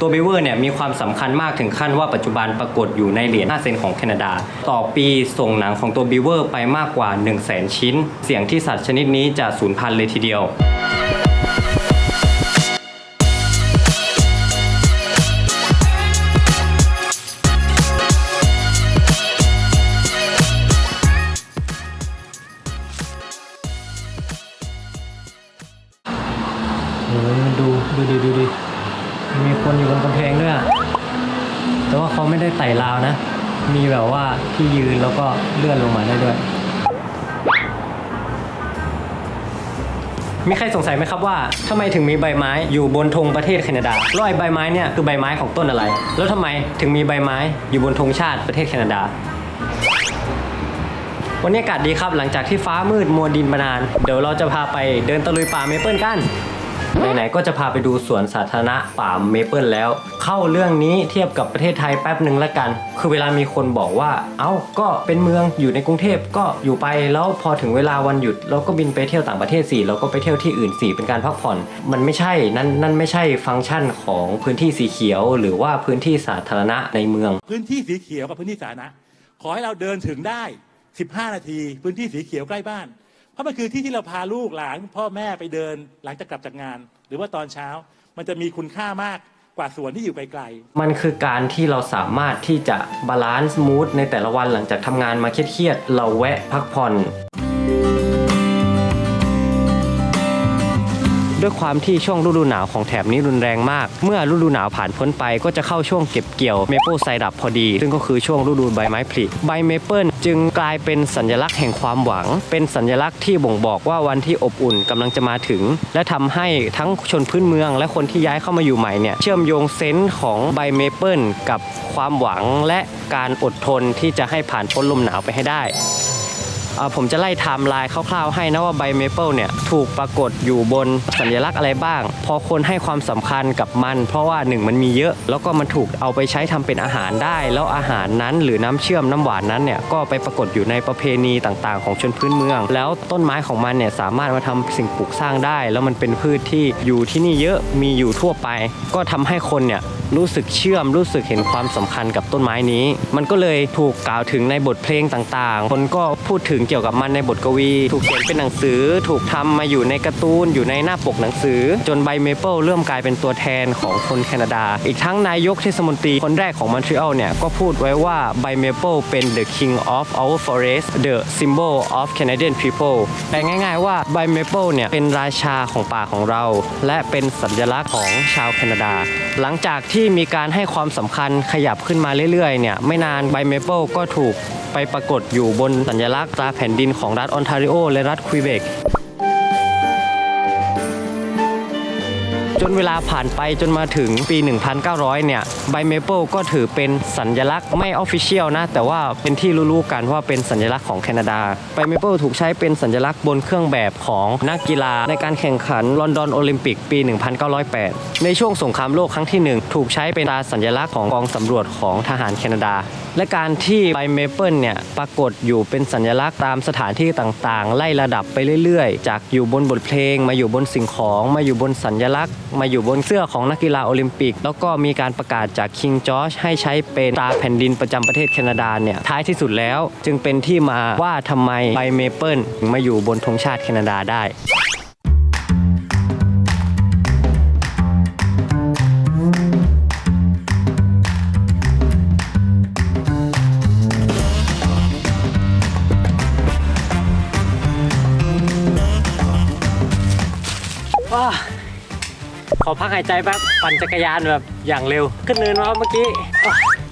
ตัวบิเวอร์เนี่ยมีความสำคัญมากถึงขั้นว่าปัจจุบันปรากฏอยู่ในเหรียญ 5 เซนของแคนาดา ต่อปีส่งหนังของตัวบิเวอร์ไปมากกว่า 1 0 0 0 0แชิ้น เสี่ยงที่สัตว์ชนิดนี้จะสูญพันธุ์เลยทีเดียว มีแบบว่าที่ยืนแล้วก็เลื่อนลงมาได้ด้วย มีใครสงสัยไหมครับว่าทำไมถึงมีใบไม้อยู่บนธงประเทศแคนาดาแล้วไอ้ใบไม้เนี่ยคือใบไม้ของต้นอะไร แล้วทำไมถึงมีใบไม้อยู่บนธงชาติประเทศแคนาดา วันนี้อากาศดีครับหลังจากที่ฟ้ามืดมัวดินมานาน เดี๋ยวเราจะพาไปเดินตะลุยป่าเมเปิลกัน ไหนๆก็จะพาไปดูสวนสาธารณะป่าเมเปิลแล้ว เข้าเรื่องนี้เทียบกับประเทศไทยแป๊บหนึ่งละกัน คือเวลามีคนบอกว่า เอ้าก็เป็นเมืองอยู่ในกรุงเทพก็อยู่ไปแล้วพอถึงเวลาวันหยุด เราก็บินไปเที่ยวต่างประเทศสี่เราก็ไปเที่ยวที่อื่นสี่เป็นการพักผ่อน มันไม่ใช่นั่นนั่นไม่ใช่ฟังก์ชันของพื้นที่สีเขียว หรือว่าพื้นที่สาธารณะในเมือง พื้นที่สีเขียวกับพื้นที่สาธารณะขอให้เราเดินถึงได้ 15 นาที พื้นที่สีเขียวใกล้บ้าน เพราะมันคือที่ที่เราพาลูกหลานพ่อแม่ไปเดินหลังจากกลับจากงาน หรือว่าตอนเช้ามันจะมีคุณค่ามากกว่าสวนที่อยู่ไกลๆ มันคือการที่เราสามารถที่จะบาลานซ์มูดในแต่ละวันหลังจากทำงานมาเครียดๆเราแวะพักผ่อน ด้วยความที่ช่วงฤดูหนาวของแถบนี้รุนแรงมาก เมื่อฤดูหนาวผ่านพ้นไปก็จะเข้าช่วงเก็บเกี่ยวเมเปิลไซดับพอดี ซึ่งก็คือช่วงฤดูใบไม้ผลิใบเมเปิลจึงกลายเป็นสัญลักษณ์แห่งความหวัง เป็นสัญลักษณ์ที่บ่งบอกว่าวันที่อบอุ่นกำลังจะมาถึง และทำให้ทั้งชนพื้นเมือง และคนที่ย้ายเข้ามาอยู่ใหม่เนี่ยเชื่อมโยงเซนส์ของใบเมเปิลกับความหวังและการอดทนที่จะให้ผ่านพ้นลมหนาวไปให้ได้ ผมจะไล่ไทม์ไลน์คร่าวๆให้นะว่าใบเมเปิลเนี่ยถูกปรากฏอยู่บนสัญลักษณ์อะไรบ้าง พอคนให้ความสำคัญกับมัน เพราะว่าหนึ่งมันมีเยอะ แล้วก็มันถูกเอาไปใช้ทำเป็นอาหารได้ แล้วอาหารนั้นหรือน้ำเชื่อมน้ำหวานนั้นเนี่ยก็ไปปรากฏอยู่ในประเพณีต่างๆ ของชนพื้นเมือง แล้วต้นไม้ของมันเนี่ยสามารถมาทำสิ่งปลูกสร้างได้ แล้วมันเป็นพืชที่อยู่ที่นี่เยอะมีอยู่ทั่วไป ก็ทำให้คนเนี่ยรู้สึกเชื่อมรู้สึกเห็นความสำคัญกับต้นไม้นี้ มันก็เลยถูกกล่าวถึงในบทเพลงต่างๆ คนก็พูดถึงเกี่ยวกับมันในบทกวี ถูกเขียนเป็นหนังสือ ถูกทำมาอยู่ในการ์ตูนอยู่ในหน้าปกหนังสือ จนใบเมเปิลเริ่มกลายเป็นตัวแทนของคนแคนาดา อีกทั้งนายกเทศมนตรีคนแรกของมอนทรีออลเนี่ยก็พูดไว้ว่าใบเมเปิลเป็น the king of our forest the symbol of Canadian people แปลง่ายๆว่าใบเมเปิลเนี่ยเป็นราชาของป่าของเรา และเป็นสัญลักษณ์ของชาวแคนาดา หลังจากที่มีการให้ความสำคัญขยับขึ้นมาเรื่อยๆเนี่ยไม่นานใบเมเปิลก็ถูกไปปรากฏอยู่บนสัญลักษณ์ตราแผ่นดินของรัฐออนทาริโอและรัฐควิเบก จนเวลาผ่านไปจนมาถึงปี 1900 เนี่ยใบเมเปิลก็ถือเป็นสัญลักษณ์ไม่ออฟฟิเชียลนะ แต่ว่าเป็นที่รู้ๆกันว่าเป็นสัญลักษณ์ของแคนาดาใบเมเปิลถูกใช้เป็นสัญลักษณ์บนเครื่องแบบของนักกีฬาในการแข่งขันลอนดอนโอลิมปิกปี 1908 ในช่วงสงครามโลกครั้งที่หนึ่งถูกใช้เป็นตราสัญลักษณ์ของกองสำรวจของทหารแคนาดา และการที่ใบเมเปิลเนี่ยปรากฏอยู่เป็นสัญลักษณ์ตามสถานที่ต่างๆ ไล่ระดับไปเรื่อยๆ จากอยู่บนบทเพลง มาอยู่บนสิ่งของมาอยู่บนสัญลักษณ์มาอยู่บนเสื้อของนักกีฬาโอลิมปิก แล้วก็มีการประกาศจากคิงจอร์จให้ใช้เป็นตราแผ่นดินประจำประเทศแคนาดาเนี่ยท้ายที่สุดแล้ว จึงเป็นที่มาว่าทำไมใบเมเปิลถึงมาอยู่บนธงชาติแคนาดาได้ว้า ขอพักหายใจแป๊บปั่นจักรยานแบบอย่างเร็ว ขึ้นเนินมาเมื่อกี้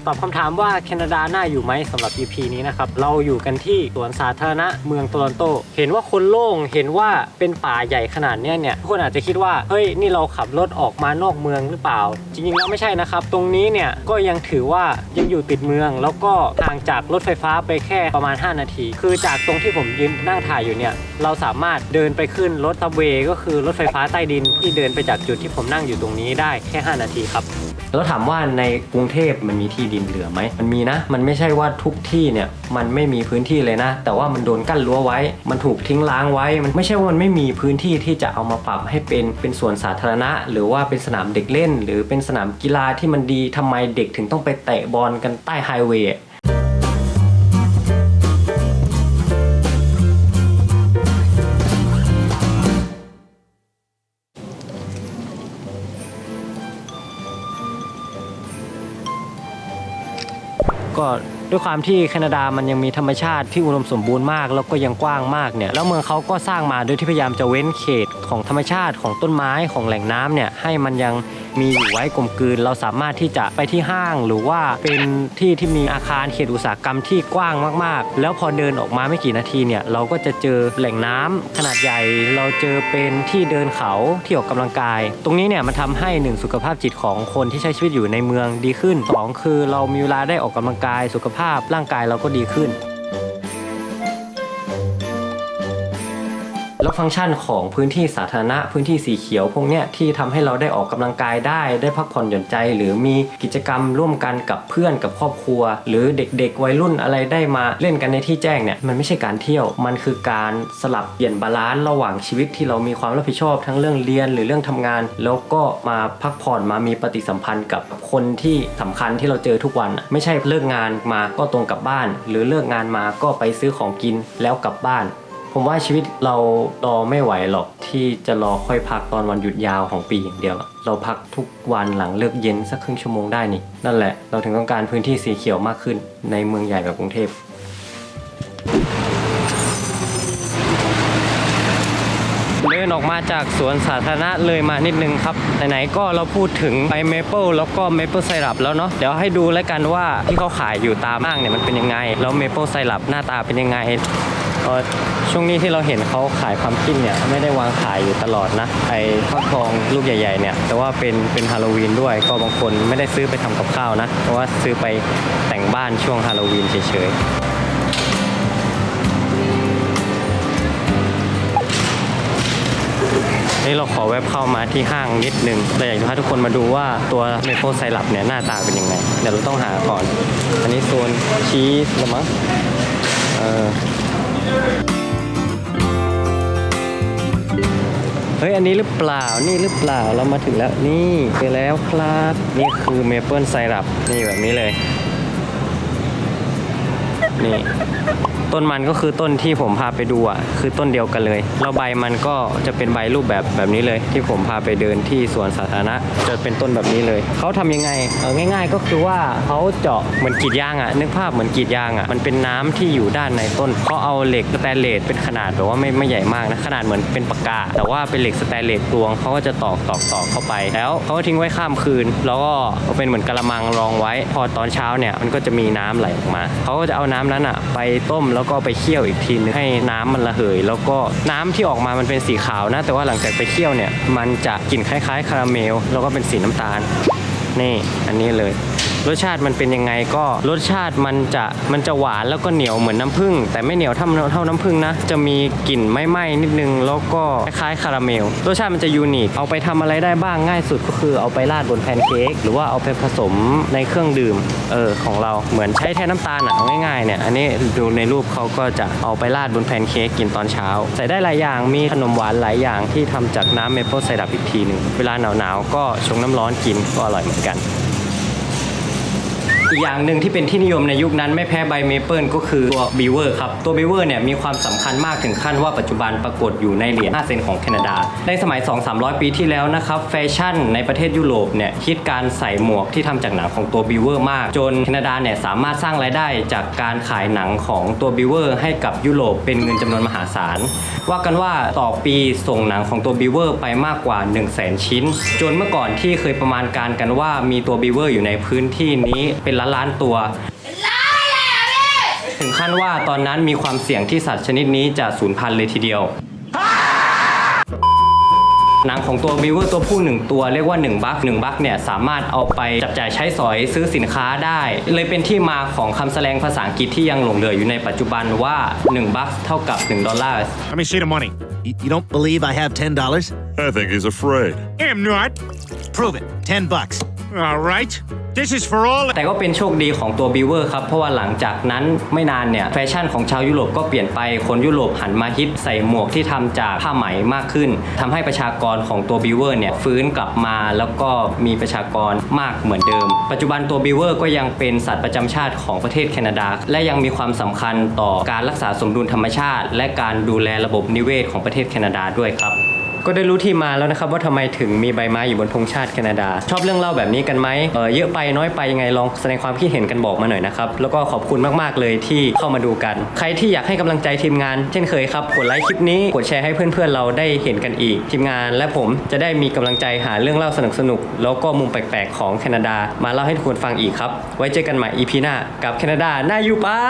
ตอบคำถามว่าแคนาดาน่าอยู่ไหมสำหรับ EP นี้นะครับ เราอยู่กันที่สวนสาธารณะเมืองโตรอนโต เห็นว่าคนโล่งเห็นว่าเป็นป่าใหญ่ขนาดเนี้ยเนี่ยทุกคนอาจจะคิดว่า เฮ้ย นี่เราขับรถออกมานอกเมืองหรือเปล่า จริงๆแล้วไม่ใช่นะครับ ตรงนี้เนี่ยก็ยังถือว่ายังอยู่ติดเมือง แล้วก็ห่างจากรถไฟฟ้าไปแค่ประมาณ 5 นาที คือจากตรงที่ผมยืนนั่งถ่ายอยู่เนี่ยเราสามารถเดินไปขึ้นรถตับเวก็คือรถไฟฟ้าใต้ดินที่เดินไปจากจุดที่ผมนั่งอยู่ตรงนี้ได้แค่ 5 นาทีครับ แล้วถามว่าในกรุงเทพมันมีที่ดินเหลือไหม มันมีนะ มันไม่ใช่ว่าทุกที่เนี่ยมันไม่มีพื้นที่เลยนะ แต่ว่ามันโดนกั้นรั้วไว้ มันถูกทิ้งล้างไว้ มันไม่ใช่ว่ามันไม่มีพื้นที่ที่จะเอามาปรับให้เป็นเป็นสวนสาธารณะ หรือว่าเป็นสนามเด็กเล่น หรือเป็นสนามกีฬาที่มันดีทำไมเด็กถึงต้องไปเตะบอลกันใต้ไฮเวย์ ก็ด้วยความที่แคนาดามันยังมีธรรมชาติที่อุดมสมบูรณ์มาก แล้วก็ยังกว้างมากเนี่ยแล้วเมืองเขาก็สร้างมาโดยที่พยายามจะเว้นเขตของธรรมชาติของต้นไม้ของแหล่งน้ำเนี่ยให้มันยัง มีอยู่ไว้กลมกลืน เราสามารถที่จะไปที่ห้าง หรือว่าเป็นที่ที่มีอาคารเขตอุตสาหกรรมที่กว้างมาก ๆ แล้วพอเดินออกมาไม่กี่นาทีเนี่ยเราก็จะเจอแหล่งน้ำขนาดใหญ่ เราเจอเป็นที่เดินเขาที่ออกกำลังกาย ตรงนี้เนี่ยมันทำให้หนึ่งสุขภาพจิตของคนที่ใช้ชีวิตอยู่ในเมืองดีขึ้นสองคือเรามีเวลาได้ออกกำลังกายสุขภาพร่างกายเราก็ดีขึ้น แล้วฟังก์ชันของพื้นที่สาธารณะพื้นที่สีเขียวพวกเนี้ยที่ทำให้เราได้ออกกำลังกายได้ ได้พักผ่อนหย่อนใจ หรือมีกิจกรรมร่วมกันกับเพื่อนกับครอบครัว หรือเด็กๆ วัยรุ่นอะไรได้มาเล่นกันในที่แจ้งเนี่ยมันไม่ใช่การเที่ยว มันคือการสลับเปลี่ยนบาลานซ์ระหว่างชีวิตที่เรามีความรับผิดชอบทั้งเรื่องเรียนหรือเรื่องทำงาน แล้วก็มาพักผ่อนมามีปฏิสัมพันธ์กับคนที่สำคัญที่เราเจอทุกวัน ไม่ใช่เลิกงานมาก็ตรงกลับบ้าน หรือเลิกงานมาก็ไปซื้อของกินแล้วกลับบ้าน ผมว่าชีวิตเรารอไม่ไหวหรอกที่จะรอค่อยพักตอนวันหยุดยาวของปีอย่างเดียว เราพักทุกวันหลังเลิกเย็นสักครึ่งชั่วโมงได้นี่ นั่นแหละเราถึงต้องการพื้นที่สีเขียวมากขึ้นในเมืองใหญ่แบบกรุงเทพ ออกมาจากสวนสาธารณะเลยมานิดนึงครับ ไหนๆก็เราพูดถึงใบเมเปิลแล้วก็เมเปิลไซรัปแล้วเนาะเดี๋ยวให้ดูแล้วกันว่าที่เขาขายอยู่ตามห้างเนี่ยมันเป็นยังไง แล้วเมเปิลไซรัปหน้าตาเป็นยังไงช่วงนี้ที่เราเห็นเขาขายพัมกินเนี่ยไม่ได้วางขายอยู่ตลอดนะไอ้ฟักทองลูกใหญ่ๆเนี่ยแต่ว่าเป็นเป็นฮาโลวีนด้วยก็บางคนไม่ได้ซื้อไปทำกับข้าวนะ เพราะว่าซื้อไปแต่งบ้านช่วงฮาโลวีนเฉยๆ นี่เราขอแวบเข้ามาที่ห้างนิดนึงแต่อยากจะพาทุกคนมาดูว่าตัวเมเปิลไซรัปเนี่ยหน้าตาเป็นยังไง เดี๋ยวเราต้องหาก่อน อันนี้โซนชีสละมั้งเออเฮ้ย อันนี้หรือเปล่า นี่หรือเปล่า เรามาถึงแล้ว นี่เจอแล้วครับ นี่คือเมเปิลไซรัป นี่แบบนี้เลย นี่ ต้นมันก็คือต้นที่ผมพาไปดูอะคือต้นเดียวกันเลยแล้วใบมันก็จะเป็นใบรูปแบบแบบนี้เลย ที่ผมพาไปเดินที่สวนสาธารณะจะเป็นต้นแบบนี้เลยเขาทำยังไงเออง่าย ๆ ก็คือว่าเขาเจาะเหมือนกีดยางอะนึกภาพเหมือนกีดยางอะมันเป็นน้ำที่อยู่ด้านในต้นเขาเอาเหล็กสแตนเลสเป็นขนาดแบบว่าไม่ไม่ใหญ่มากนะขนาดเหมือนเป็นปากกา แต่ว่าเป็นเหล็กสแตนเลสตวงเขาก็จะตอกตอกตอกเข้าไป แล้วเขาก็ทิ้งไว้ข้ามคืน แล้วก็เป็นเหมือนกระมังรองไว้ พอตอนเช้าเนี่ยมันก็จะมีน้ำไหลออกมาเขาก็จะเอาน้ำนั้นอะไปต้มแล้วก็ไปเคี่ยวอีกทีนึงให้น้ำมันระเหย แล้วก็น้ำที่ออกมามันเป็นสีขาวนะ แต่ว่าหลังจากไปเคี่ยวเนี่ยมันจะกลิ่นคล้ายๆคาราเมลแล้วก็เป็นสีน้ำตาลนี่อันนี้เลย รสชาติมันเป็นยังไงก็รสชาติมันจะมันจะหวานแล้วก็เหนียวเหมือนน้ำผึ้งแต่ไม่เหนียวเท่าเท่าน้ำผึ้งนะ จะมีกลิ่นไม่ไหม้นิดนึงแล้วก็คล้ายๆคาราเมลรสชาติมันจะยูนิคเอาไปทำอะไรได้บ้างง่ายสุดก็คือเอาไปราดบนแพนเค้กหรือว่าเอาไปผสมในเครื่องดื่มเออของเราเหมือนใช้แทนน้ำตาลอะเอาง่ายๆเนี่ยอันนี้ดูในรูปเขาก็จะเอาไปราดบนแพนเค้กกินตอนเช้า ใส่ได้หลายอย่างมีขนมหวานหลายอย่างที่ทำจากน้ำเมเปิลไซรัปอีกทีหนึ่งเวลาหนาวๆก็ชงน้ำร้อนกินก็อร่อยเหมือนกัน อีกอย่างหนึ่งที่เป็นที่นิยมในยุคนั้นไม่แพ้ใบเมเปิลก็คือตัวบีเวอร์ครับ ตัวบีเวอร์เนี่ยมีความสำคัญมากถึงขั้นว่าปัจจุบันปรากฏอยู่ในเหรียญ5เซนของแคนาดา ในสมัย 2-300 ปีที่แล้วนะครับแฟชั่นในประเทศยุโรปเนี่ยคิดการใส่หมวกที่ทำจากหนังของตัวบีเวอร์มาก จนแคนาดาเนี่ยสามารถสร้างรายได้จากการขายหนังของตัวบีเวอร์ให้กับยุโรปเป็นเงินจำนวนมหาศาลว่ากันว่าต่อปีส่งหนังของตัวบีเวอร์ไปมากกว่า 1 0 0 0 0แชิ้น จนเมื่อก่อนที่เคยประมาณการกันว่ามีตัวบีเวอร์อยู่ในพื้นที่นี้เป็นล้านล้านๆตัวถึงขั้นว่าตอนนั้นมีความเสี่ยงที่สัตว์ชนิดนี้จะสูญพันธุ์เลยทีเดียว หนังของตัวบิวเวอร์ตัวผู้หนึ่งตัวเรียกว่า1บัค1บัคเนี่ยสามารถเอาไปจับจ่ายใช้สอยซื้อสินค้าได้ เลยเป็นที่มาของคำแสดงภาษาอังกฤษที่ยังหลงเหลืออยู่ในปัจจุบันว่า1บัคเท่ากับ1ดอลลาร์ Let me see the money. You, you don't believe I have ten dollars? I think he's afraid. Am not. Prove it. Ten bucks. All right. This is for all. แต่ก็เป็นโชคดีของตัวบิวเวอร์ครับ เพราะว่าหลังจากนั้นไม่นานเนี่ย แฟชั่นของชาวยุโรปก็เปลี่ยนไปคนยุโรปหันมาฮิตใส่หมวกที่ทำจากผ้าไหมมากขึ้นทำให้ประชากรของตัวบิวเวอร์เนี่ยฟื้นกลับมาแล้วก็มีประชากรมากเหมือนเดิม ปัจจุบันตัวบิวเวอร์ก็ยังเป็นสัตว์ประจำชาติของประเทศแคนาดา และยังมีความสำคัญต่อการรักษาสมดุลธรรมชาติ และการดูแลระบบนิเวศของประเทศแคนาดาด้วยครับ ก็ได้รู้ที่มาแล้วนะครับว่าทำไมถึงมีใบไม้อยู่บนธงชาติแคนาดา ชอบเรื่องเล่าแบบนี้กันไหมเออเยอะไปน้อยไปยังไงลองแสดงความคิดเห็นกันบอกมาหน่อยนะครับ แล้วก็ขอบคุณมากๆเลยที่เข้ามาดูกัน ใครที่อยากให้กำลังใจทีมงาน เช่นเคยครับกดไลค์คลิปนี้กดแชร์ให้เพื่อนๆเราได้เห็นกันอีก ทีมงานและผมจะได้มีกำลังใจหาเรื่องเล่าสนุกๆแล้วก็มุมแปลกๆของแคนาดา มาเล่าให้ทุกคนฟังอีกครับ ไว้เจอกันใหม่ EP หน้ากับแคนาดาหน้าอยู่เปล่า